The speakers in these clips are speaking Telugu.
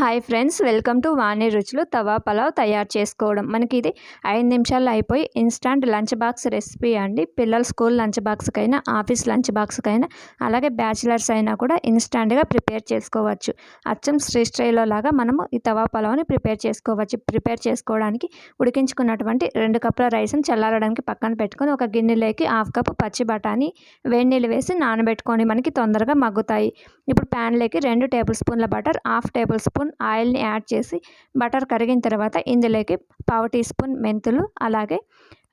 Hi friends welcome to Vani రుచులు తవా పలావ్ తయారు చేసుకోవడం మనకి ఇది ఐదు నిమిషాల్లో అయిపోయి ఇన్స్టాంట్ లంచ్ బాక్స్ రెసిపీ అండి. పిల్లల స్కూల్ లంచ్ బాక్స్కైనా ఆఫీస్ లంచ్ బాక్స్కైనా అలాగే బ్యాచిలర్స్ అయినా కూడా ఇన్స్టాంట్గా ప్రిపేర్ చేసుకోవచ్చు. అచ్చం శ్రీ స్టైల్లో లాగా మనము ఈ తవా పలావ్ని ప్రిపేర్ చేసుకోవచ్చు. ప్రిపేర్ చేసుకోవడానికి ఉడికించుకున్నటువంటి రెండు కప్పుల రైస్ని చల్లారడానికి పక్కన పెట్టుకొని ఒక గిన్నెలోకి హాఫ్ కప్ పచ్చి బఠానీ వేడి నీళ్ళు వేసి నానబెట్టుకొని మనకి తొందరగా మగ్గుతాయి. ఇప్పుడు ప్యాన్లోకి రెండు టేబుల్ స్పూన్ల butter half tablespoon spoon ఆయిల్ని యాడ్ చేసి బటర్ కరిగిన తర్వాత ఇందులోకి పావు టీ స్పూన్ మెంతులు అలాగే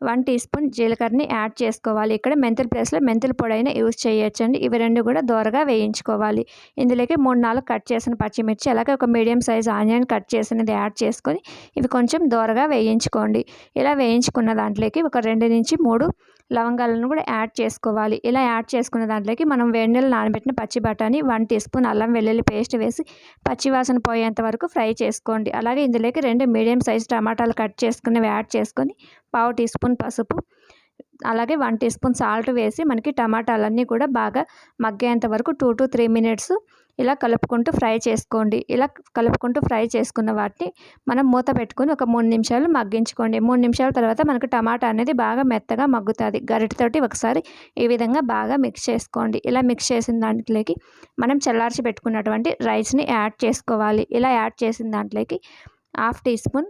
వన్ టీ స్పూన్ జీలకర్రని యాడ్ చేసుకోవాలి. ఇక్కడ మెంతుల ప్లేస్లో మెంతుల పొడి అయినా యూజ్ చేయొచ్చండి. ఇవి రెండు కూడా దోరగా వేయించుకోవాలి. ఇందులోకి మూడు నాలుగు కట్ చేసిన పచ్చిమిర్చి అలాగే ఒక మీడియం సైజ్ ఆనియన్ కట్ చేసినది యాడ్ చేసుకొని ఇవి కొంచెం దోరగా వేయించుకోండి. ఇలా వేయించుకున్న దాంట్లోకి ఒక రెండు నుంచి మూడు లవంగాలను కూడా యాడ్ చేసుకోవాలి. ఇలా యాడ్ చేసుకున్న దాంట్లోకి మనం వేడి నీళ్ళు నానబెట్టిన పచ్చి బఠానీ వన్ టీ స్పూన్ అల్లం వెల్లుల్లి పేస్ట్ వేసి పచ్చివాసన పోయేంత వరకు ఫ్రై చేసుకోండి. అలాగే ఇందులోకి రెండు మీడియం సైజ్ టమాటాలు కట్ చేసుకున్నవి యాడ్ చేసుకొని పావు టీ స్పూన్ పసుపు అలాగే వన్ టీ స్పూన్ సాల్ట్ వేసి మనకి టమాటాలన్నీ కూడా బాగా మగ్గేంత వరకు టూ టు త్రీ మినిట్స్ ఇలా కలుపుకుంటూ ఫ్రై చేసుకోండి. ఇలా కలుపుకుంటూ ఫ్రై చేసుకున్న వాటిని మనం మూత పెట్టుకుని ఒక మూడు నిమిషాలు మగ్గించుకోండి. మూడు నిమిషాల తర్వాత మనకు టమాటా అనేది బాగా మెత్తగా మగ్గుతుంది. గరిటతోటి ఒకసారి ఈ విధంగా బాగా మిక్స్ చేసుకోండి. ఇలా మిక్స్ చేసిన దాంట్లోకి మనం చల్లార్చి పెట్టుకున్నటువంటి రైస్ని యాడ్ చేసుకోవాలి. ఇలా యాడ్ చేసిన దాంట్లోకి హాఫ్ టీ స్పూన్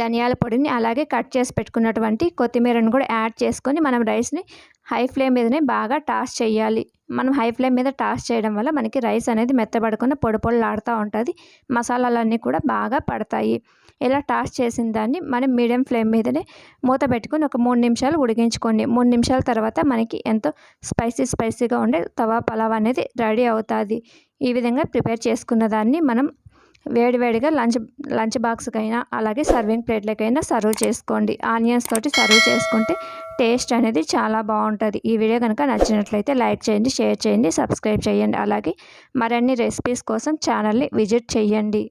ధనియాల పొడిని అలాగే కట్ చేసి పెట్టుకున్నటువంటి కొత్తిమీరను కూడా యాడ్ చేసుకొని మనం రైస్ని హై ఫ్లేమ్ మీదనే బాగా టాస్ చేయాలి. మనం హై ఫ్లేమ్ మీద టాస్ చేయడం వల్ల మనకి రైస్ అనేది మెత్తబడకుండా పొడి పొడిలాడుతూ ఉంటుంది. మసాలాలన్నీ కూడా బాగా పడతాయి. ఇలా టాస్ చేసిన దాన్ని మనం మీడియం ఫ్లేమ్ మీదనే మూత పెట్టుకొని ఒక మూడు నిమిషాలు ఉడికించుకోండి. మూడు నిమిషాల తర్వాత మనకి ఎంతో స్పైసీ స్పైసీగా ఉండే తవా పలావ్ అనేది రెడీ అవుతుంది. ఈ విధంగా ప్రిపేర్ చేసుకున్న దాన్ని మనం వేడివేడిగా లంచ్ లంచ్ బాక్స్కైనా అలాగే సర్వింగ్ ప్లేట్లకైనా సర్వ్ చేసుకోండి. ఆనియన్స్ తోటి సర్వ్ చేసుకుంటే టేస్ట్ అనేది చాలా బాగుంటుంది. ఈ వీడియో కనుక నచ్చినట్లయితే లైక్ చేయండి షేర్ చేయండి సబ్స్క్రైబ్ చేయండి. అలాగే మరిన్ని రెసిపీస్ కోసం ఛానల్ని విజిట్ చేయండి.